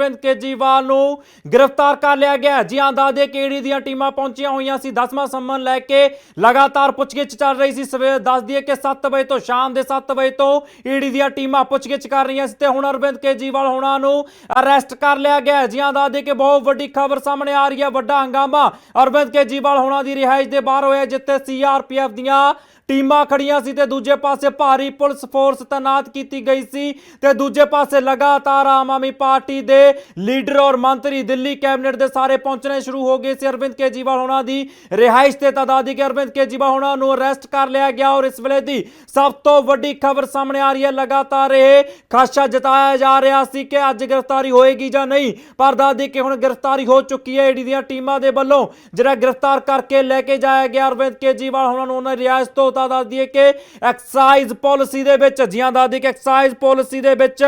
ਅਰਵਿੰਦ ਕੇਜੀਵਾਲ ਨੂੰ ਗ੍ਰਿਫਤਾਰ ਕਰ ਲਿਆ ਗਿਆ ਹੈ। ਜੀ ਆਂਦਾਦੇ ਕੇੜੀ ਦੀਆਂ ਟੀਮਾਂ ਪਹੁੰਚੀਆਂ ਹੋਈਆਂ ਸੀ 10ਵਾਂ ਸੰਮਨ ਲੈ ਕੇ ਲਗਾਤਾਰ ਪੁੱਛਗਿੱਛ ਚੱਲ ਰਹੀ ਸੀ ਸਵੇਰ ਦੱਸ ਦਈਏ ਕਿ 7 ਵਜੇ ਤੋਂ ਸ਼ਾਮ ਦੇ 7 ਵਜੇ ਤੋਂ ਈਡੀ ਦੀਆਂ ਟੀਮਾਂ ਪੁੱਛਗਿੱਛ ਕਰ ਰਹੀਆਂ ਸੀ ਤੇ ਹੁਣ ਅਰਵਿੰਦ ਕੇਜੀਵਾਲ ਹੋਣਾ ਨੂੰ ਅਰੈਸਟ ਕਰ ਲਿਆ ਗਿਆ ਹੈ। ਜੀ ਆਂਦਾਦੇ ਕਿ ਬਹੁਤ ਵੱਡੀ ਖਬਰ ਸਾਹਮਣੇ ਆ ਰਹੀ ਹੈ ਵੱਡਾ ਹੰਗਾਮਾ ਅਰਵਿੰਦ ਕੇਜੀਵਾਲ ਹੋਣਾ ਦੀ ਰਿਹਾਇਸ਼ ਦੇ ਬਾਹਰ ਹੋਇਆ, ਜਿੱਥੇ ਸੀਆਰਪੀਐਫ ਦੀਆਂ ਟੀਮਾਂ ਖੜੀਆਂ ਸੀ ਤੇ ਦੂਜੇ ਪਾਸੇ ਭਾਰੀ ਪੁਲਿਸ ਫੋਰਸ ਤਾਇਨਾਤ ਕੀਤੀ ਗਈ ਸੀ ਤੇ ਦੂਜੇ ਪਾਸੇ ਲਗਾਤਾਰ ਆਮ ਆਦਮੀ ਪਾਰਟੀ ਦੇ ਲੀਡਰ ਔਰ ਮੰਤਰੀ ਦਿੱਲੀ ਕੈਬਨਿਟ ਦੇ ਸਾਰੇ ਪਹੁੰਚਣੇ ਸ਼ੁਰੂ ਹੋ ਗਏ ਸੀ। ਅਰਵਿੰਦ ਕੇਜੀਵਾਲ ਹੋਣਾ ਦੀ ਰਿਹਾਇਸ਼ ਤੇ ਤਦਾਦੀ ਕਿ ਅਰਵਿੰਦ ਕੇਜੀਵਾਲ ਹੋਣਾ ਨੂੰ ਅਰੈਸਟ ਕਰ ਲਿਆ ਗਿਆ ਔਰ ਇਸ ਵੇਲੇ ਦੀ ਸਭ ਤੋਂ ਵੱਡੀ ਖਬਰ ਸਾਹਮਣੇ ਆ ਰਹੀ ਹੈ। ਲਗਾਤਾਰ ਇਹ ਖਾਸ਼ਾ ਜਤਾਇਆ ਜਾ ਰਿਹਾ ਸੀ ਕਿ ਅੱਜ ਗ੍ਰਿਫਤਾਰੀ ਹੋਏਗੀ ਜਾਂ ਨਹੀਂ, ਪਰ ਦਾਦੀ ਕਿ ਹੁਣ ਗ੍ਰਿਫਤਾਰੀ ਹੋ ਚੁੱਕੀ ਹੈ। ਈਡੀ ਦੀਆਂ ਟੀਮਾਂ ਦੇ ਵੱਲੋਂ ਜਿਹੜਾ ਗ੍ਰਿਫਤਾਰ ਕਰਕੇ ਲੈ ਕੇ ਜਾਇਆ ਗਿਆ ਅਰਵਿੰਦ ਕੇਜੀਵਾਲ ਹੋਣਾ ਨੂੰ ਉਹਨਾਂ ਰਿਹਾਇਸ਼ ਤੋਂ ਤਾਂ ਦੱਸ ਦਈਏ ਕਿ ਐਕਸਾਈਜ਼ ਪਾਲਿਸੀ ਦੇ ਵਿੱਚ ਜੀਆਂ ਦਾਦੀ ਕਿ ਐਕਸਾਈਜ਼ ਪਾਲਿਸੀ ਦੇ ਵਿੱਚ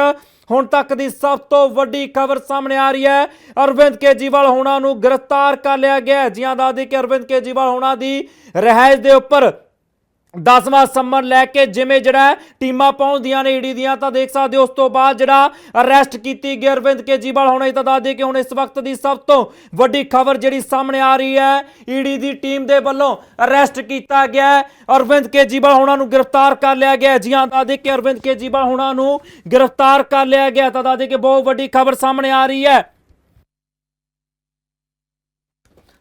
ਹੁਣ ਤੱਕ ਦੀ ਸਭ ਤੋਂ ਵੱਡੀ ਖਬਰ ਸਾਹਮਣੇ ਆ ਰਹੀ ਹੈ ਅਰਵਿੰਦ ਕੇਜੀਵਾਲ ਹੋਣਾ ਨੂੰ ਗ੍ਰਿਫਤਾਰ ਕਰ ਲਿਆ ਗਿਆ ਹੈ। ਜੀਆਂ ਦਾਦੀ ਕਿ ਅਰਵਿੰਦ ਕੇਜੀਵਾਲ ਹੋਣਾ ਦੀ ਰਿਹਾਇਸ਼ ਦੇ ਉੱਪਰ ਦਸਵਾਂ ਸੰਮਨ ਲੈ ਕੇ ਜਿਵੇਂ ਜਿਹੜਾ ਟੀਮਾਂ ਪਹੁੰਚਦੀਆਂ ਨੇ ਈਡੀ ਦੀਆਂ, ਤਾਂ ਦੇਖ ਸਕਦੇ ਹੋ ਉਸ ਤੋਂ ਬਾਅਦ ਜਿਹੜਾ ਅਰੈਸਟ ਕੀਤੀ ਗਈ ਅਰਵਿੰਦ ਕੇਜੀਵਾਲ ਹੋਣਾ ਹੀ ਤਾਂ ਦੱਸ ਦੇ ਕਿ ਹੁਣ ਇਸ ਵਕਤ ਦੀ ਸਭ ਤੋਂ ਵੱਡੀ ਖਬਰ ਜਿਹੜੀ ਸਾਹਮਣੇ ਆ ਰਹੀ ਹੈ, ਈਡੀ ਦੀ ਟੀਮ ਦੇ ਵੱਲੋਂ ਅਰੈਸਟ ਕੀਤਾ ਗਿਆ ਅਰਵਿੰਦ ਕੇਜੀਵਾਲ ਹੋਣਾ ਨੂੰ ਗ੍ਰਿਫਤਾਰ ਕਰ ਲਿਆ ਗਿਆ ਜੀ ਹਾਂ ਤਾਂ ਦੇ ਕਿ ਅਰਵਿੰਦ ਕੇਜੀਵਾਲ ਹੋਣਾ ਨੂੰ ਗ੍ਰਿਫਤਾਰ ਕਰ ਲਿਆ ਗਿਆ ਤਾਂ ਦੱਸ ਦੇ ਕਿ ਬਹੁਤ ਵੱਡੀ ਖਬਰ ਸਾਹਮਣੇ ਆ ਰਹੀ ਹੈ।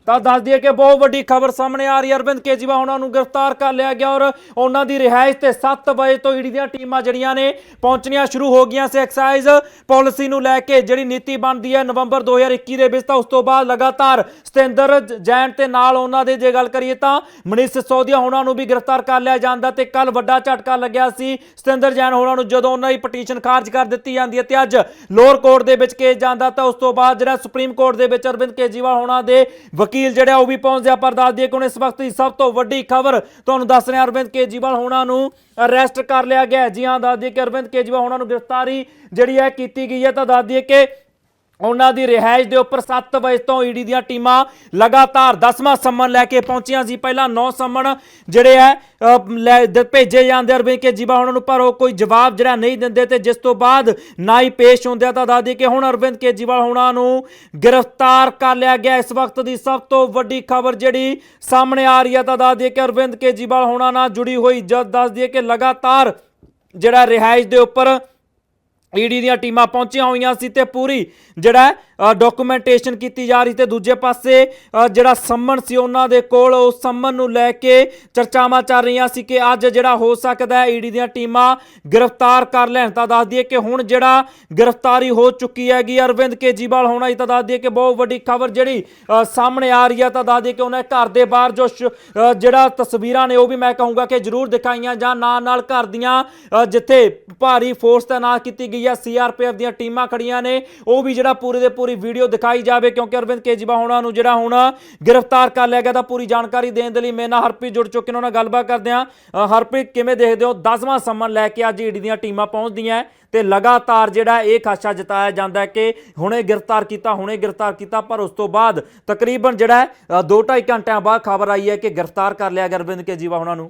ਤਾਂ ਦੱਸ ਦਈਏ ਕਿ ਬਹੁਤ ਵੱਡੀ ਖਬਰ ਸਾਹਮਣੇ ਆ ਰਹੀ ਹੈ। ਅਰਵਿੰਦ ਕੇਜੀਵਾਲ ਉਹਨਾਂ ਨੂੰ ਗ੍ਰਿਫਤਾਰ ਕਰ ਲਿਆ ਗਿਆ ਔਰ ਉਹਨਾਂ ਦੀ ਰਿਹਾਇਸ਼ ਤੇ 7 ਵਜੇ ਤੋਂ ਈਡੀ ਦੀਆਂ ਟੀਮਾਂ ਜਿਹੜੀਆਂ ਨੇ ਪਹੁੰਚਣੀਆਂ ਸ਼ੁਰੂ ਹੋ ਗਈਆਂ ਸੀ। ਐਕਸਾਈਜ਼ ਪਾਲਿਸੀ ਨੂੰ ਲੈ ਕੇ ਜਿਹੜੀ ਨੀਤੀ ਬਣਦੀ ਹੈ ਨਵੰਬਰ 2021 ਦੇ ਵਿੱਚ ਤਾਂ ਉਸ ਤੋਂ ਬਾਅਦ ਲਗਾਤਾਰ ਸਤਿੰਦਰ ਜੈਨ ਤੇ ਨਾਲ ਉਹਨਾਂ ਦੇ ਜੇ ਗੱਲ ਕਰੀਏ ਤਾਂ ਮਨੀਸ਼ ਸਿਸੋਦੀਆ ਉਹਨਾਂ ਨੂੰ ਵੀ ਗ੍ਰਿਫਤਾਰ ਕਰ ਲਿਆ ਜਾਂਦਾ ਤੇ ਕੱਲ ਵੱਡਾ ਝਟਕਾ ਲੱਗਿਆ ਸੀ। ਸਤਿੰਦਰ ਜੈਨ ਹੋਰਾਂ ਨੂੰ ਜਦੋਂ ਉਹਨਾਂ ਦੀ ਪਟੀਸ਼ਨ ਖਾਰਜ ਕਰ ਦਿੱਤੀ ਜਾਂਦੀ ਹੈ ਤੇ ਅੱਜ ਲੋਅਰ ਕੋਰਟ ਦੇ ਵਿੱਚ ਕੇਸ ਜਾਂਦਾ ਤਾਂ ਉਸ ਤੋਂ ਬਾਅਦ ਜਿਹੜਾ ਸੁਪਰੀਮ ਕੋਰਟ ਦੇ ਵਿੱਚ ਅਰਵਿੰਦ ਕੇਜੀਵਾਲ ਹੋਣਾ ਦੇ ਵਕੀਲ ਜਿਹੜਾ ਉਹ ਵੀ ਪਹੁੰਚਦੇ ਆ ਪਰ ਦੱਸ ਦਈਏ ਕਿ ਹੁਣ ਇਸ ਵਕਤ ਦੀ ਸਭ ਤੋਂ ਵੱਡੀ ਖਬਰ ਤੁਹਾਨੂੰ ਦੱਸ ਰਿਹਾ ਅਰਵਿੰਦ ਕੇਜੀਵਾਲ ਹੋਣਾ ਨੂੰ ਅਰੈਸਟ ਕਰ ਲਿਆ ਗਿਆ ਜੀ ਹਾਂ, ਦੱਸ ਦਈਏ ਕਿ ਅਰਵਿੰਦ ਕੇਜੀਵਾਲ ਹੋਣਾ ਨੂੰ ਗ੍ਰਿਫਤਾਰੀ ਜਿਹੜੀ ਹੈ ਕੀਤੀ ਗਈ ਹੈ। ਤਾਂ ਦੱਸ ਦਈਏ ਕਿ ਉਹਨਾਂ ਦੀ ਰਿਹਾਇਸ਼ ਦੇ ਉੱਪਰ 7 ਵਜੇ ਤੋਂ ਈਡੀ ਦੀਆਂ ਟੀਮਾਂ ਲਗਾਤਾਰ 10ਵਾਂ ਸੰਮਨ ਲੈ ਕੇ ਪਹੁੰਚੀਆਂ ਸੀ। ਪਹਿਲਾਂ 9 ਸੰਮਨ ਜਿਹੜੇ ਹੈ ਭੇਜੇ ਜਾਂਦੇ ਅਰਵਿੰਦ ਕੇਜੀਵਾਲ ਉਹਨਾਂ ਨੂੰ ਪਰ ਉਹ ਕੋਈ ਜਵਾਬ ਜਿਹੜਾ ਨਹੀਂ ਦਿੰਦੇ ਤੇ ਜਿਸ ਤੋਂ ਬਾਅਦ ਨਾ ਹੀ ਪੇਸ਼ ਹੁੰਦੇ ਆ। ਤਾਂ ਦੱਸ ਕਿ ਹੁਣ ਅਰਵਿੰਦ ਕੇਜੀਵਾਲ ਹੋਣਾ ਨੂੰ ਗ੍ਰਿਫਤਾਰ ਕਰ ਲਿਆ ਗਿਆ। ਇਸ ਵਕਤ ਦੀ ਸਭ ਤੋਂ ਵੱਡੀ ਖਬਰ ਜਿਹੜੀ ਸਾਹਮਣੇ ਆ ਰਹੀ ਹੈ ਤਾਂ ਦੱਸ ਕਿ ਅਰਵਿੰਦ ਕੇਜੀਵਾਲ ਹੋਣਾ ਨਾਲ ਜੁੜੀ ਹੋਈ। ਜਦ ਦੱਸਦੀ ਦਈਏ ਕਿ ਲਗਾਤਾਰ ਜਿਹੜਾ ਰਿਹਾਇਸ਼ ਦੇ ਉੱਪਰ ਈਡੀ ਦੀਆਂ ਟੀਮਾਂ ਪਹੁੰਚੀਆਂ ਹੋਈਆਂ ਸੀ ਤੇ ਪੂਰੀ ਜਿਹੜਾ ਡਾਕੂਮੈਂਟੇਸ਼ਨ ਕੀਤੀ ਜਾ ਰਹੀ ਤੇ ਦੂਜੇ ਪਾਸੇ ਜਿਹੜਾ ਸੰਮਨ ਸੀ ਉਹਨਾਂ ਦੇ ਕੋਲ ਉਸ ਸੰਮਨ ਨੂੰ ਲੈ ਕੇ ਚਰਚਾਵਾਂ ਚੱਲ ਰਹੀਆਂ ਸੀ ਕਿ ਅੱਜ ਜਿਹੜਾ ਹੋ ਸਕਦਾ ਹੈ ਈਡੀ ਦੀਆਂ ਟੀਮਾਂ ਗ੍ਰਿਫਤਾਰ ਕਰ ਲੈਣ। ਤਾਂ ਦੱਸ ਦਈਏ ਕਿ ਹੁਣ ਜਿਹੜਾ ਗ੍ਰਿਫਤਾਰੀ ਹੋ ਚੁੱਕੀ ਹੈਗੀ ਅਰਵਿੰਦ ਕੇਜੀਵਾਲ ਹੋਣਾ ਹੀ ਤਾਂ ਦੱਸ ਦਈਏ ਕਿ ਬਹੁਤ ਵੱਡੀ ਖਬਰ ਜਿਹੜੀ ਸਾਹਮਣੇ ਆ ਰਹੀ ਹੈ ਤਾਂ ਦੱਸ ਦਈਏ ਕਿ ਉਹਨਾਂ ਘਰ ਦੇ ਬਾਹਰ ਜੋ ਸ਼- ਜਿਹੜਾ ਤਸਵੀਰਾਂ ਨੇ ਉਹ ਵੀ ਮੈਂ ਕਹੂੰਗਾ ਕਿ ਜ਼ਰੂਰ ਦਿਖਾਈਆਂ ਜਾਂ ਨਾਲ ਨਾਲ ਘਰ ਦੀਆਂ ਜਿੱਥੇ ਭਾਰੀ ਫੋਰਸ ਤਾਇਨਾਤ ਕੀਤੀ ਗਈ ਹੈ ਸੀਆਰਪੀਐਫ ਦੀਆਂ ਟੀਮਾਂ ਖੜੀਆਂ ਨੇ। ਉਹ ਵੀ ਜਿਹੜਾ ਪੂਰੇ ਦੇ ਪੂਰੀ ਵੀਡੀਓ ਦਿਖਾਈ ਜਾਵੇ, ਕਿਉਂਕਿ ਅਰਵਿੰਦ ਕੇਜਰੀਵਾਲ ਹੋਣਾ ਨੂੰ ਜਿਹੜਾ ਹੁਣ ਗ੍ਰਿਫਤਾਰ ਕਰ ਲਿਆ ਗਿਆ, ਤਾਂ ਪੂਰੀ ਜਾਣਕਾਰੀ ਦੇਣ ਦੇ ਲਈ ਮੇਰੇ ਨਾਲ ਹਰਪ੍ਰੀਤ ਜੁੜ ਚੁੱਕੇ ਨੇ, ਉਹਨਾਂ ਨਾਲ ਗੱਲਬਾਤ ਕਰਦੇ ਹਾਂ। ਹਰਪ੍ਰੀਤ, ਕਿਵੇਂ ਦੇਖਦੇ ਹੋ? 10ਵਾਂ ਸੰਮਨ ਲੈ ਕੇ ਅੱਜ ਈਡੀ ਦੀਆਂ ਟੀਮਾਂ ਪਹੁੰਚਦੀਆਂ ਤੇ ਲਗਾਤਾਰ ਜਿਹੜਾ ਇਹ ਖਾਸ਼ਾ ਜਤਾਇਆ ਜਾਂਦਾ ਹੈ ਕਿ ਹੁਣੇ ਗ੍ਰਿਫਤਾਰ ਕੀਤਾ, ਹੁਣੇ ਗ੍ਰਿਫਤਾਰ ਕੀਤਾ, ਪਰ ਉਸ ਤੋਂ ਬਾਅਦ ਤਕਰੀਬਨ ਜਿਹੜਾ 2.5 ਘੰਟਿਆਂ ਬਾਅਦ ਖਬਰ ਆਈ ਹੈ ਕਿ ਗ੍ਰਿਫਤਾਰ ਕਰ ਲਿਆ ਗਿਆ ਅਰਵਿੰਦ ਕੇਜਰੀਵਾਲ ਉਹਨਾਂ ਨੂੰ।